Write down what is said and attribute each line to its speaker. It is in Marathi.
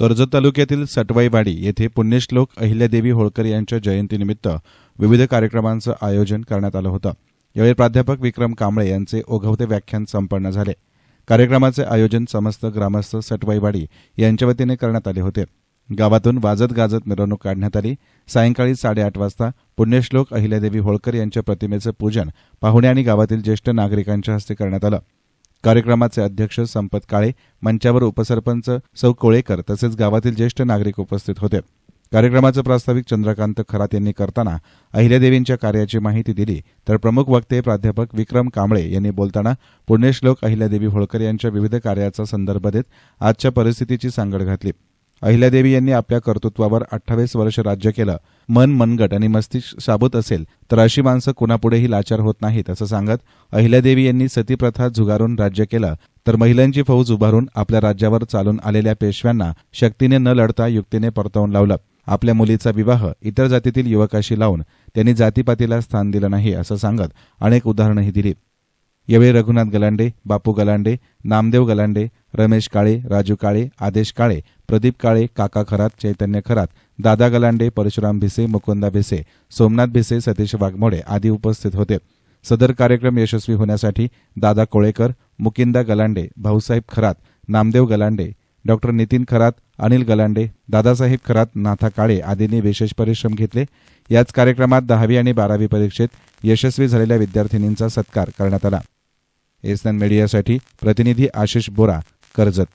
Speaker 1: कर्जत तालुक्यातील सटवाईवाडी येथे पुण्यश्लोक अहिल्यादेवी होळकर यांच्या जयंतीनिमित्त विविध कार्यक्रमांचं आयोजन करण्यात आलं होतं यावेळी प्राध्यापक विक्रम कांबळे यांचे ओघवते व्याख्यान संपन्न झाले कार्यक्रमाचे आयोजन समस्त ग्रामस्थ सटवाईवाडी यांच्या वतीने करण्यात आले होते गावातून वाजत गाजत मिरवणूक काढण्यात आली सायंकाळी साडेआठ वाजता पुण्यश्लोक अहिल्यादेवी होळकर यांच्या प्रतिमेचं पूजन पाहुणे आणि गावातील ज्येष्ठ नागरिकांच्या हस्ते करण्यात आलं कार्यक्रमाचे अध्यक्ष संपत काळे मंचावर उपसरपंच सौ कोळेकर तसेच गावातील ज्येष्ठ नागरिक उपस्थित होते कार्यक्रमाचं प्रास्ताविक चंद्रकांत खरात यांनी करताना अहिल्यादेवींच्या कार्याची माहिती दिली तर प्रमुख वक्ते प्राध्यापक विक्रम कांबळे यांनी बोलताना पुण्यश्लोक अहिल्यादेवी होळकर यांच्या विविध कार्याचा संदर्भ देत आजच्या परिस्थितीची सांगड घातली अहिल्यादेवी यांनी आपल्या कर्तृत्वावर अठ्ठावीस वर्ष राज्य केलं मन मनगट आणि मस्तिष्क साबूत असेल तर अशी माणसं कुणापुढेही लाचार होत नाहीत असं सांगत अहिल्यादेवी यांनी सतीप्रथा झुगारून राज्य केलं तर महिलांची फौज उभारून आपल्या राज्यावर चालून आलेल्या पेशव्यांना शक्तीने न लढता युक्तीने परतवून लावलं आपल्या मुलीचा विवाह इतर जातीतील युवकाशी लावून त्यांनी जातीपातीला स्थान दिलं नाही असं सांगत अनेक उदाहरणंही दिली यावेळी रघुनाथ गलांडे बापू गलांडे नामदेव गलांडे रमेश काळे राजू काळे आदेश काळे प्रदीप काळे काका खरात चैतन्य खरात दादा गलांडे परशुराम भिसे मुकुंदा भिसे सोमनाथ भिसे सतीश वाघमोडे आदी उपस्थित होते सदर कार्यक्रम यशस्वी होण्यासाठी दादा कोळेकर मुकिंदा गलांडे भाऊसाहेब खरात नामदेव गलांडे डॉक्टर नितीन खरात अनिल गलांडे दादासाहेब खरात नाथा काळे आदींनी विशेष परिश्रम घेतले याच कार्यक्रमात दहावी आणि बारावी परीक्षेत यशस्वी झालेल्या विद्यार्थिनींचा सत्कार करण्यात आला एसन मीडियासाठी प्रतिनिधी आशिष बोरा कर्जत